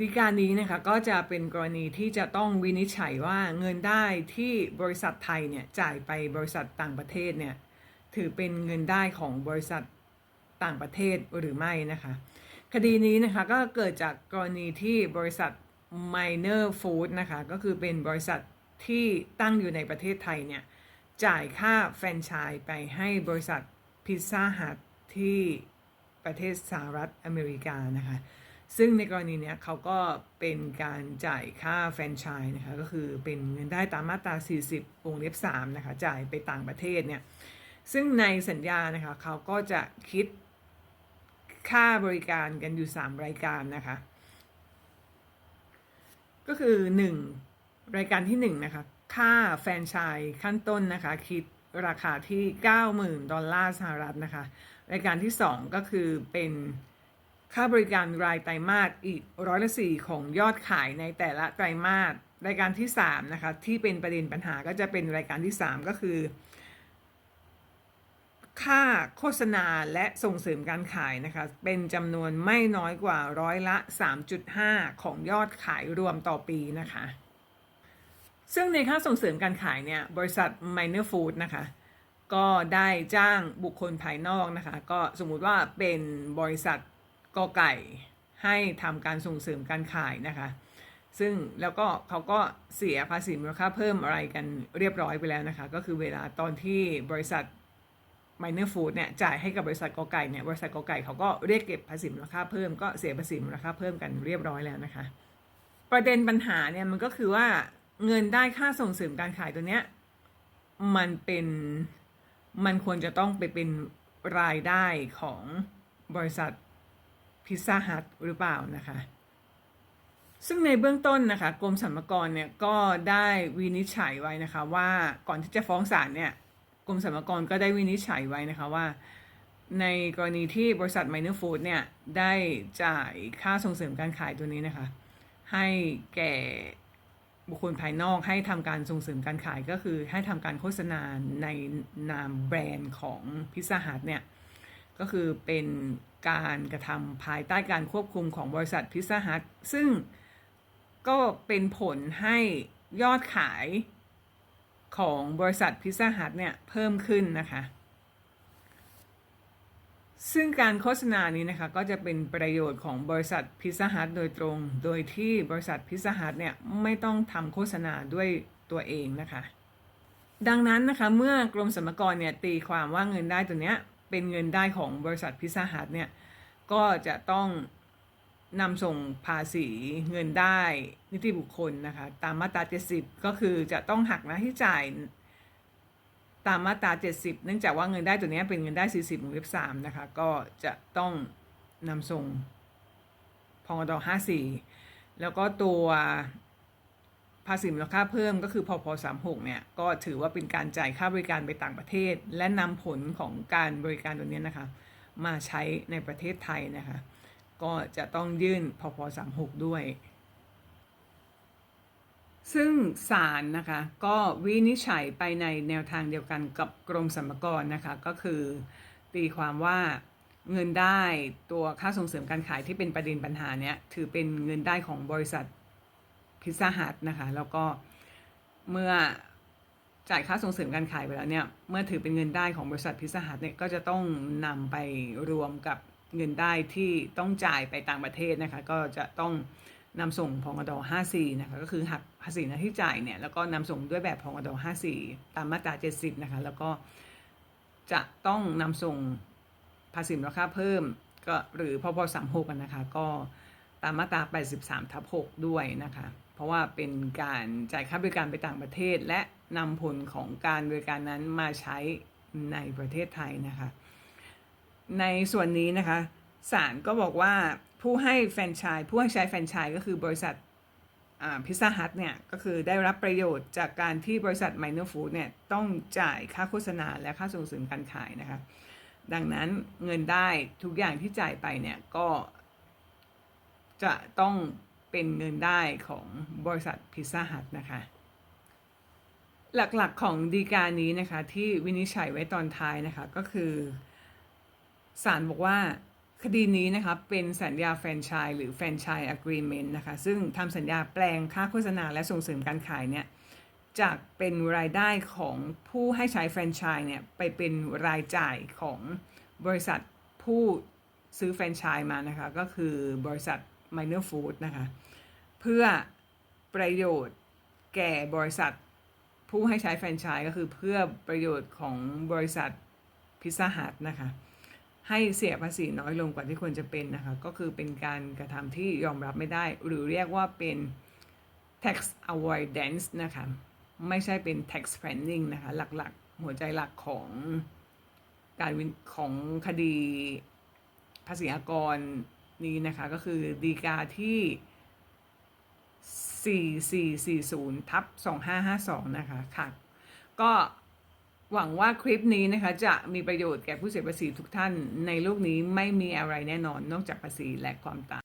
ดีการนี้นะคะก็จะเป็นกรณีที่จะต้องวินิจฉัยว่าเงินได้ที่บริษัทไทยเนี่ยจ่ายไปบริษัทต่างประเทศเนี่ยถือเป็นเงินได้ของบริษัทต่างประเทศหรือไม่นะคะ คดีนี้นะคะก็เกิดจากกรณีที่บริษัท Minor Food นะคะก็คือเป็นบริษัทที่ตั้งอยู่ในประเทศไทยเนี่ยจ่ายค่าแฟรนไชส์ไปให้บริษัทพิซซ่าฮัทที่ประเทศสหรัฐอเมริกานะคะ ซึ่งในกรณีเนี้ยเขาก็เป็นการจ่ายค่าแฟรนไชส์นะคะก็คือเป็นเงินได้ตามมาตรา 40 วงเล็บ3นะคะจ่ายไปต่างประเทศเนี่ยซึ่งในสัญญานะคะเขาก็จะคิดค่าบริการกันอยู่ 3 รายการนะคะ ก็คือ 1 รายการที่1นะคะค่าแฟรนไชส์ขั้นต้นนะคะคิดราคาที่ 90,000 ดอลลาร์สหรัฐนะคะ รายการที่ 2 ก็คือเป็น ค่าบริการรายไตรมาสอีกร้อยละสี่ของยอดขายในแต่ละไตรมาสรายการที่3นะคะที่เป็นประเด็นปัญหาก็จะเป็นรายการที่ 3 ก็คือ ค่าโฆษณาและส่งเสริมการขายนะคะเป็นจำนวนไม่น้อยกว่าร้อยละ 3.5 ของยอดขายรวมต่อปีนะคะ ซึ่งในค่าส่งเสริมการขายเนี่ยบริษัท Minor Food นะคะก็ได้จ้างบุคคลภายนอกนะคะ ก็สมมุติว่าเป็นบริษัท กอไก่ให้ทำการส่งเสริมการขายนะคะ ซึ่งแล้วก็เขาก็เสียภาษีมูลค่าเพิ่มอะไรกันเรียบร้อยไปแล้วนะคะ ก็คือเวลาตอนที่บริษัท Minor Food เนี่ยจ่ายให้กับบริษัทกอไก่เนี่ยบริษัทกอไก่เขาก็เรียกเก็บภาษีมูลค่าเพิ่มก็เสียภาษีมูลค่าเพิ่มกันเรียบร้อยแล้วนะคะ ประเด็นปัญหาเนี่ยมันก็คือว่าเงินได้ค่าส่งเสริมการขายตัวเนี้ยมันเป็นมันควรจะต้องไปเป็นรายได้ของบริษัท พิซซ่าฮัทหรือเปล่านะคะ ซึ่งในเบื้องต้นนะคะกรมสรรพากรเนี่ยก็ได้วินิจฉัยไว้นะคะว่าก่อนที่จะฟ้องศาลเนี่ยกรมสรรพากรก็ได้วินิจฉัยไว้นะคะว่า ในกรณีที่บริษัท Minor Food เนี่ยได้จ่ายค่าส่งเสริมการขายตัวนี้นะคะ ให้แก่บุคคลภายนอกให้ทำการส่งเสริมการขายก็คือให้ทำการโฆษณาในนามแบรนด์ของพิซซ่าฮัทเนี่ย ก็คือเป็นการกระทำภายใต้การควบคุมของบริษัทพิซซ่าฮัทซึ่งก็เป็นผลให้ยอดขายของบริษัทพิซซ่าฮัทเนี่ยเพิ่มขึ้นนะคะ ซึ่งการโฆษณานี้นะคะก็จะเป็นประโยชน์ของบริษัทพิซซ่าฮัทโดยตรง โดยที่บริษัทพิซซ่าฮัทเนี่ยไม่ต้องทำโฆษณาด้วยตัวเองนะคะ ดังนั้นนะคะเมื่อกรมสรรพากรเนี่ยตีความว่าเงินได้ตัวเนี้ย เป็นเงินได้ของบริษัทพิซซ่าฮัทเนี่ยก็จะต้องนำส่งภาษีเงินได้นิติบุคคลนะคะตามมาตรา 70 ก็คือจะต้องหักหน้าที่จ่ายตามมาตรา 70 เนื่องจากว่าเงินได้ตัวนี้เป็นเงินได้ 40วงเล็บ3นะคะก็จะต้องนำส่งพงด54 แล้วก็ตัว ภาษีมูลค่าเพิ่มก็คือพพ36เนี่ยก็ถือว่าเป็นการจ่ายค่าบริการไปต่างประเทศ และนำผลของการบริการตัวนี้นะคะ มาใช้ในประเทศไทยนะคะ ก็จะต้องยื่นพพ36 ด้วย ซึ่งศาลนะคะ ก็วินิจฉัยไปในแนวทางเดียวกันกับกรมสรรพากรนะคะ ก็คือตีความว่าเงินได้ตัวค่าส่งเสริมการขายที่เป็นประเด็นปัญหาเนี้ยถือเป็นเงินได้ของบริษัท พิซซ่าฮัทนะคะ แล้วก็เมื่อจ่ายค่าส่งเสริมการขายไปแล้วเนี่ย เมื่อถือเป็นเงินได้ของบริษัทพิซซ่าฮัทเนี่ย ก็จะต้องนำไปรวมกับเงินได้ที่ต้องจ่ายไปต่างประเทศนะคะ ก็จะต้องนำส่งพองด54นะคะ ก็คือหักภาษีหน้าที่จ่ายเนี่ย แล้วก็นำส่งด้วยแบบพองด54 ตามมาตรา 70 นะคะ แล้วก็จะต้องนำส่งภาษีมูลค่าเพิ่มก็หรือพพ36กันนะคะ ก็ตามมาตรา 83ทับ6ด้วยนะคะ เพราะว่าเป็นการจ่ายค่าบริการไปต่างประเทศ และนำผลของการบริการนั้นมาใช้ในประเทศไทยนะคะ ในส่วนนี้นะคะศาลก็บอกว่าผู้ให้แฟนชส์ผู้ให้ใช้แฟนชส์ก็คือบริษัทพิซซ่าฮัทเนี่ยก็คือได้รับประโยชน์จากการที่บริษัท Minor Food เนี่ยต้องจ่ายค่าโฆษณาและค่าส่งเสริมการขายนะคะดังนั้นเงินได้ทุกอย่างที่จ่ายไปเนี่ยก็จะต้อง เป็นเงินได้ของบริษัทพิซซ่าฮัทนะคะ หลักๆของดีการนี้นะคะที่วินิจฉัยไว้ตอนท้ายนะคะก็คือศาลบอกว่าคดีนี้นะคะเป็นสัญญาแฟรนไชส์หรือแฟรนไชส์ agreement นะคะซึ่งทำสัญญาแปลงค่าโฆษณาและส่งเสริมการขายเนี่ยจากเป็นรายได้ของผู้ให้ใช้แฟรนไชส์เนี่ยไปเป็นรายจ่ายของบริษัทผู้ซื้อแฟรนไชส์มานะคะก็คือบริษัท Minor Food นะคะ เพื่อประโยชน์แก่บริษัทผู้ให้ใช้แฟรนไชส์ก็คือเพื่อประโยชน์ของบริษัทพิซซ่าฮัทนะคะ ให้เสียภาษีน้อยลงกว่าที่ควรจะเป็นนะคะ ก็คือเป็นการกระทำที่ยอมรับไม่ได้ หรือเรียกว่าเป็น tax avoidance นะคะ ไม่ใช่เป็น tax planning นะคะ หลักๆ หัวใจหลักของการของคดีภาษีอากร นี้นะคะก็คือดีกาที่ 4440ทับ2552 นะคะค่ะ ก็หวังว่าคลิปนี้นะคะจะมีประโยชน์แก่ผู้เสียภาษีทุกท่านในโลกนี้ไม่มีอะไรแน่นอนนอกจากภาษีและความตาย